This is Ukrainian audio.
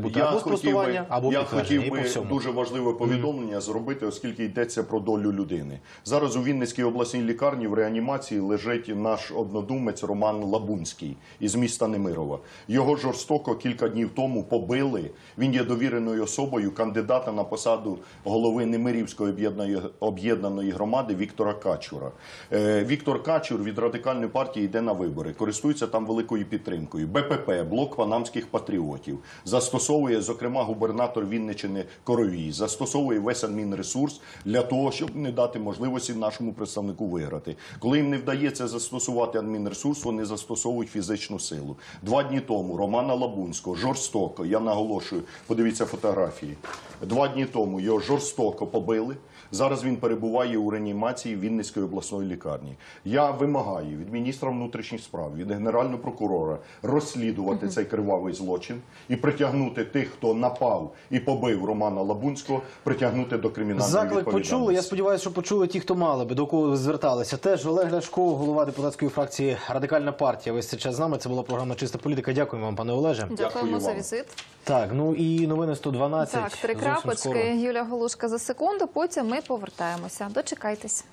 бути Я або хотів, би, або я хотів би дуже важливе повідомлення зробити, оскільки йдеться про долю людини. Зараз у Вінницькій обласній лікарні в реанімації лежить наш однодумець Роман Лабунський із міста Немирова. Його жорстоко кілька днів тому побили. Він є довіреною особою кандидата на посаду голови Немирівської об'єднаної- об'єднаної громади Віктора Качура. Е, Віктор Качур від радикальної партії йде на вибори, користується там великою підтримкою. БПП, блок панамських патріотів, застосовує, зокрема, губернатор Вінничини Коровій, застосовує весь адмінресурс для того, щоб не дати можливості нашому представнику виграти. Коли їм не вдається застосувати адмінресурс, вони застосовують фізичну силу. Два дні тому Романа Лабунського жорстоко, я наголошую, подивіться фотографії. Два дні тому його жорстоко побили. Зараз він перебуває у реанімації Вінницької обласної лікарні. Я вимагаю від міністра внутрішніх справ, від генерального прокурора розслідувати цей кривавий злочин і притягнути тих, хто напав і побив Романа Лабунського, притягнути до кримінальної Заклик відповідальності. почули. Я сподіваюся, що почули ті, хто мали би, до кого ви зверталися. Теж Олег Ляшко, голова депутатської фракції Радикальна партія. Весь цей час з нами. Це була програма Чиста політика. Дякуємо вам, пане Олеже. Дякуємо Дякую за візит. Так, ну і новини 112. Так, три крапочки. Юля Голушка за секунду. Потім ми повертаємося. Дочекайтесь.